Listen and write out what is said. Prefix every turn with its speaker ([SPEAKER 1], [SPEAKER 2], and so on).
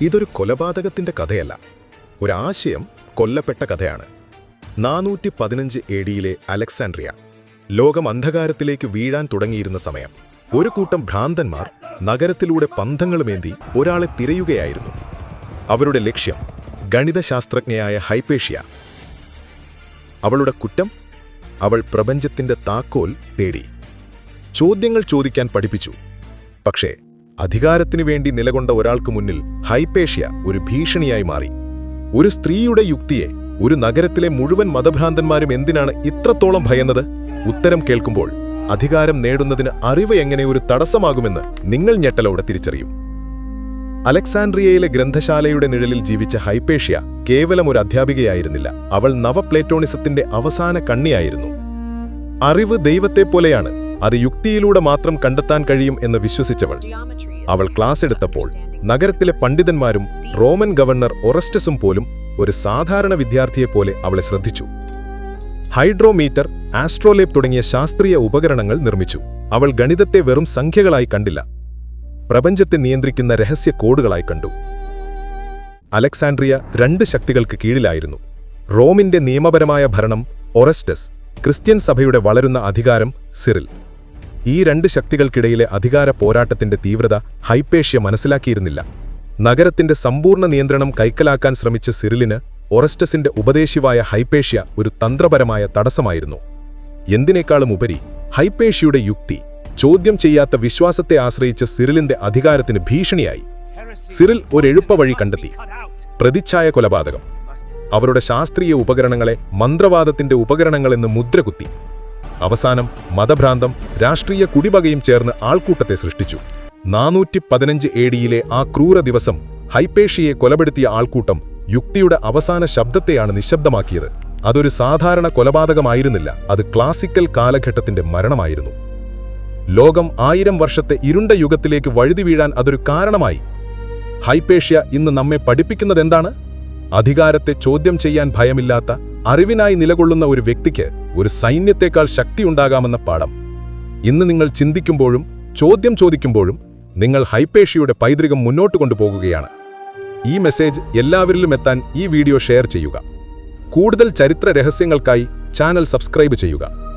[SPEAKER 1] ഇതൊരു കൊലപാതകത്തിന്റെ കഥയല്ല. ഒരാശയം കൊല്ലപ്പെട്ട കഥയാണ്. നാനൂറ്റി പതിനഞ്ച് എ ഡിയിലെ അലക്സാൻഡ്രിയ ലോകം അന്ധകാരത്തിലേക്ക് വീഴാൻ തുടങ്ങിയിരുന്ന സമയം. ഒരു കൂട്ടം ഭ്രാന്തന്മാർ നഗരത്തിലൂടെ പന്തങ്ങളുമേന്തി ഒരാളെ തിരയുകയായിരുന്നു. അവരുടെ ലക്ഷ്യം ഗണിതശാസ്ത്രജ്ഞയായ ഹൈപ്പേഷ്യ. അവളുടെ കുറ്റം അവൾ പ്രപഞ്ചത്തിന്റെ താക്കോൽ തേടി. ചോദ്യങ്ങൾ ചോദിക്കാൻ പഠിപ്പിച്ചു. പക്ഷേ അധികാരത്തിനു വേണ്ടി നിലകൊണ്ട ഒരാൾക്ക് മുന്നിൽ ഹൈപ്പേഷ്യ ഒരു ഭീഷണിയായി മാറി. ഒരു സ്ത്രീയുടെ യുക്തിയെ ഒരു നഗരത്തിലെ മുഴുവൻ മതഭ്രാന്തന്മാരും എന്തിനാണ് ഇത്രത്തോളം ഭയന്നത്? ഉത്തരം കേൾക്കുമ്പോൾ അധികാരം നേടുന്നതിന് അറിവ് എങ്ങനെ ഒരു തടസ്സമാകുമെന്ന് നിങ്ങൾ ഞെട്ടലോടെ തിരിച്ചറിയും. അലക്സാൻഡ്രിയയിലെ ഗ്രന്ഥശാലയുടെ നിഴലിൽ ജീവിച്ച ഹൈപ്പേഷ്യ കേവലം ഒരു അധ്യാപികയായിരുന്നില്ല. അവൾ നവപ്ലേറ്റോണിസത്തിന്റെ അവസാന കണ്ണിയായിരുന്നു. അറിവ് ദൈവത്തെപ്പോലെയാണ് അത് യുക്തിയിലൂടെ മാത്രം കണ്ടെത്താൻ കഴിയും എന്ന് വിശ്വസിച്ചവൾ. അവൾ ക്ലാസ് എടുത്തപ്പോൾ നഗരത്തിലെ പണ്ഡിതന്മാരും റോമൻ ഗവർണർ ഒറസ്റ്റസും പോലും ഒരു സാധാരണ വിദ്യാർത്ഥിയെപ്പോലെ അവളെ ശ്രദ്ധിച്ചു. ഹൈഡ്രോമീറ്റർ ആസ്ട്രോലേബ് തുടങ്ങിയ ശാസ്ത്രീയ ഉപകരണങ്ങൾ നിർമ്മിച്ചു. അവൾ ഗണിതത്തെ വെറും സംഖ്യകളായി കണ്ടില്ല. പ്രപഞ്ചത്തെ നിയന്ത്രിക്കുന്ന രഹസ്യ കോഡുകളായി കണ്ടു. അലക്സാൻഡ്രിയ രണ്ട് ശക്തികൾക്ക് കീഴിലായിരുന്നു. റോമിന്റെ നിയമപരമായ ഭരണം ഒറസ്റ്റസ് ക്രിസ്ത്യൻ സഭയുടെ വളരുന്ന അധികാരം സിറിൽ. ഈ രണ്ട് ശക്തികൾക്കിടയിലെ അധികാര പോരാട്ടത്തിന്റെ തീവ്രത ഹൈപ്പേഷ്യ മനസ്സിലാക്കിയിരുന്നില്ല. നഗരത്തിന്റെ സമ്പൂർണ നിയന്ത്രണം കൈക്കലാക്കാൻ ശ്രമിച്ച സിറിലിന് ഒറസ്റ്റസിന്റെ ഉപദേശിവായ ഹൈപ്പേഷ്യ ഒരു തന്ത്രപരമായ തടസ്സമായിരുന്നു. എന്തിനേക്കാളും ഉപരി ഹൈപ്പേഷ്യയുടെ യുക്തി ചോദ്യം ചെയ്യാത്ത വിശ്വാസത്തെ ആശ്രയിച്ച സിറിലിന്റെ അധികാരത്തിന് ഭീഷണിയായി. സിറിൽ ഒരു വഴി കണ്ടെത്തി പ്രതിച്ഛായ കൊലപാതകം. അവരുടെ ശാസ്ത്രീയ ഉപകരണങ്ങളെ മന്ത്രവാദത്തിന്റെ ഉപകരണങ്ങളെന്ന് മുദ്രകുത്തി. അവസാനം മതഭ്രാന്തം രാഷ്ട്രീയ കുടിവകയും ചേർന്ന് ആൾക്കൂട്ടത്തെ സൃഷ്ടിച്ചു. നാനൂറ്റി പതിനഞ്ച് എ ഡിയിലെ ആ ക്രൂര ദിവസം ഹൈപ്പേഷ്യയെ കൊലപ്പെടുത്തിയ ആൾക്കൂട്ടം യുക്തിയുടെ അവസാന ശബ്ദത്തെയാണ് നിശബ്ദമാക്കിയത്. അതൊരു സാധാരണ കൊലപാതകമായിരുന്നില്ല അത് ക്ലാസിക്കൽ കാലഘട്ടത്തിന്റെ മരണമായിരുന്നു. ലോകം ആയിരം വർഷത്തെ ഇരുണ്ട യുഗത്തിലേക്ക് വഴുതി വീഴാൻ അതൊരു കാരണമായി. ഹൈപ്പേഷ്യ ഇന്ന് നമ്മെ പഠിപ്പിക്കുന്നതെന്താണ്? അധികാരത്തെ ചോദ്യം ചെയ്യാൻ ഭയമില്ലാത്ത അറിവിനായി നിലകൊള്ളുന്ന ഒരു വ്യക്തിക്ക് ഒരു സൈന്യത്തെക്കാൾ ശക്തിയുണ്ടാകാമെന്ന പാഠം. ഇന്ന് നിങ്ങൾ ചിന്തിക്കുമ്പോഴും ചോദ്യം ചോദിക്കുമ്പോഴും നിങ്ങൾ ഹൈപ്പേഷ്യയുടെ പൈതൃകം മുന്നോട്ട് കൊണ്ടുപോകുകയാണ്. ഈ മെസ്സേജ് എല്ലാവരിലും എത്താൻ ഈ വീഡിയോ ഷെയർ ചെയ്യുക. കൂടുതൽ ചരിത്ര രഹസ്യങ്ങൾക്കായി ചാനൽ സബ്സ്ക്രൈബ് ചെയ്യുക.